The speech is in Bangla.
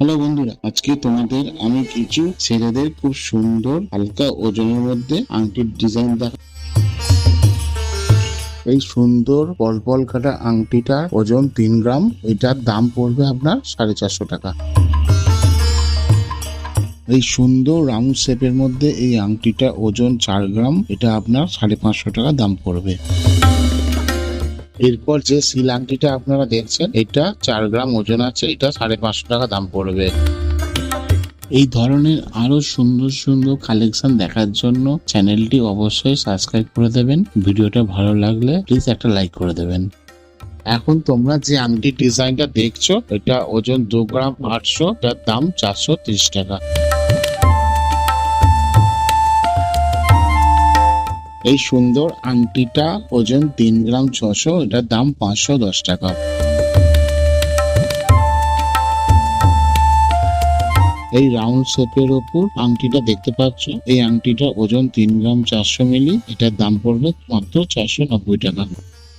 হ্যালো বন্ধুরা, আজকে তোমাদের আমি কিছু ছেলেদের খুব সুন্দর হালকা ওজনের মধ্যে আংটির ডিজাইন দেখা এই সুন্দর পল পল কাটা আংটিটার ওজন তিন গ্রাম, এটার দাম পড়বে আপনার সাড়ে চারশো টাকা। এই সুন্দর রাউন্ড শেপের মধ্যে এই আংটিটা ওজন চার গ্রাম, এটা আপনার সাড়ে পাঁচশো টাকা দাম পড়বে। এরপর যে সিল আংটিটা আপনারা দেখছেন, এটা চার গ্রাম ওজন আছে, এটা সাড়ে পাঁচশো টাকা দাম পড়বে। এই ধরনের আরও সুন্দর সুন্দর কালেকশন দেখার জন্য চ্যানেলটি অবশ্যই সাবস্ক্রাইব করে দেবেন। ভিডিওটা ভালো লাগলে প্লিজ একটা লাইক করে দেবেন। এখন তোমরা যে আংটি ডিজাইনটা দেখছ, এটা ওজন দু গ্রাম আটশো, এটার দাম চারশো ত্রিশ টাকা। এই সুন্দর আংটিটা ওজন তিন গ্রাম ছশো, এটার দাম পাঁচশো দশ টাকা। এই রাউন্ড শেপের ওপর আংটিটা দেখতে পাচ্ছ? এই আংটিটা ওজন তিন গ্রাম চারশো মিলি, এটার দাম পড়বে মাত্র চারশো নব্বই টাকা।